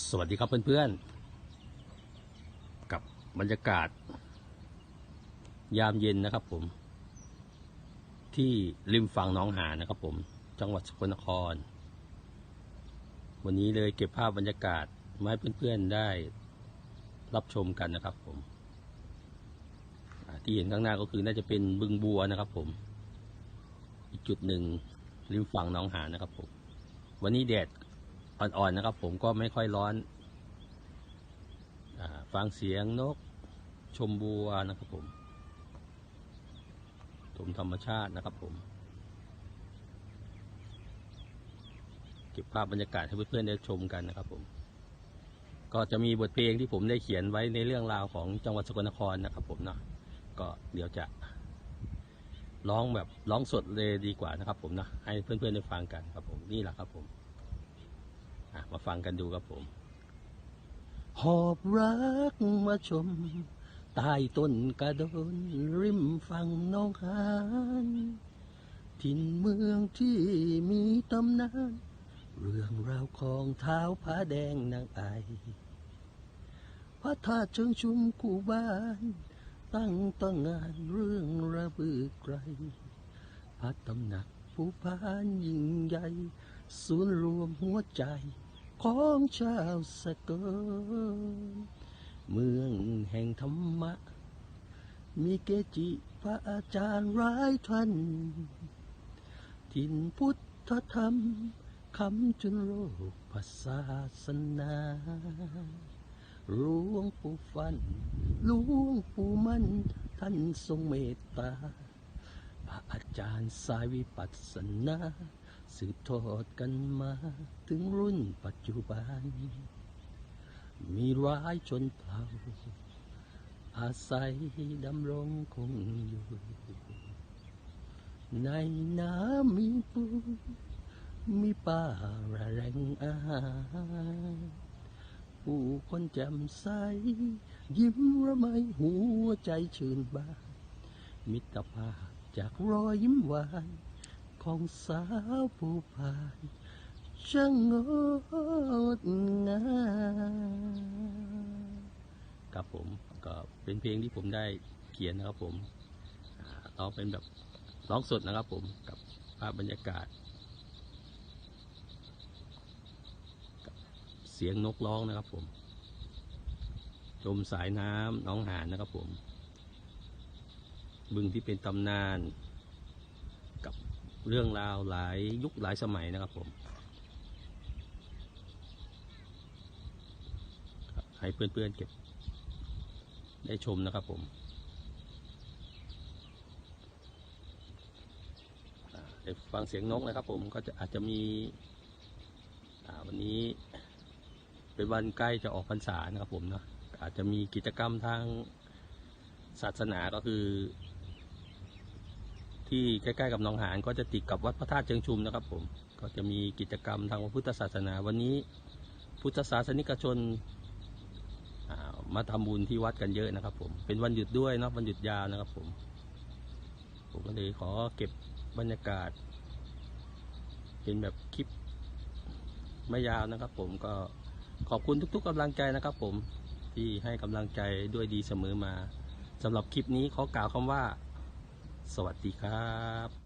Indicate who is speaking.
Speaker 1: สวัสดีครับเพื่อนๆ กับบรรยากาศ ยามเย็นนะครับผม ที่ริมฝั่งน้องหานะครับผม จังหวัดสกลนคร วันนี้เลยเก็บภาพบรรยากาศมาให้เพื่อนๆได้รับชมกันนะครับผม ที่เห็นข้างหน้าก็คือน่าจะเป็นบึงบัวนะครับผม อีกจุดหนึ่งริมฝั่งน้องหานะครับผม วันนี้แดด อ่อนๆนะครับ ผมก็ไม่ค่อยร้อนอฟังเสียงนกชมบัวนะครับผมชมธรรมชาตินะครับผม เก็บภาพบรรยากาศให้เพื่อนๆได้ชมกันนะครับผม ก็จะมีบทเพลงที่ผมได้เขียนไว้ในเรื่องราวของจังหวัดสกลนครนะครับผมเนาะก็เดี๋ยวจะร้องแบบร้องสดเลยดีกว่านะครับผมนะให้เพื่อนๆได้ฟังกันครับผมนี่แหละครับผม มาฟังกันดูครับผม หอบรักมาชมใต้ต้นกระโดน ริมฝั่งน้องหานถิ่นเมืองที่มีตำนาน เรื่องราวของเท้าผาแดงนางไอพระธาตุเชิงชุมคู่บ้าน ตั้งตั้งงานเรื่องระบือไกลพระตำหนักผู้พานยิ่งใหญ่ ศูนย์รวมหัวใจของชาวสกลเมืองแห่งธรรมะ มีเกจิพระอาจารย์หลายท่านถิ่นพุทธธรรมคำจุนโลกภาษาสนาหลวงปู่ฟันหลวงปู่มันท่านทรงเมตตา พระอาจารย์สายวิปัสสนา สืบทอดกันมาถึงรุ่นปัจจุบัน มีร้ายชนเผ่า อาศัยดำรงคงอยู่ ในน้ำมีปูมีป่าระแรงอาหารผู้คนแจ่มใส ยิ้มระไมหัวใจชื่นบาน มิตรภาพจากรอยยิ้มหวาน ของสาวผู้ผ่านช่างงดงามครับผมก็เป็นเพลงที่ผมได้เขียนนะครับผมร้องเป็นแบบร้องสดนะครับผมกับภาพบรรยากาศเสียงนกร้องนะครับผม ชมสายน้ำน้องหานนะครับผม บึงที่เป็นตำนาน เรื่องราวหลายยุคหลายสมัยนะครับผมให้เพื่อนๆเก็บได้ชมนะครับผมอ่าได้ฟังเสียงนกนะครับผมก็จะอาจจะมีวันนี้เป็นวันใกล้จะออกพรรษานะครับผมเนาะอาจจะมีกิจกรรมทางศาสนาก็คือ ที่ใกล้ๆกับหนองหานก็จะติดกับวัดพระธาตุเชิงชุมนะครับผมก็จะมีกิจกรรมทางพระพุทธศาสนาวันนี้พุทธศาสนิกชนามาทำบุญที่วัดกันเยอะนะครับ ผมเป็นวันหยุดด้วยเนาะวันหยุดยาวนะครับ ผมผมก็เลยขอเก็บบรรยากาศ เป็นแบบคลิปไม่ยาวนะครับ ผมก็ขอบคุณทุก ๆกำลังใจนะครับ ผมที่ให้กำลังใจด้วยดีเสมอมาสำหรับคลิปนี้ขอกล่าวคำว่า สวัสดีครับ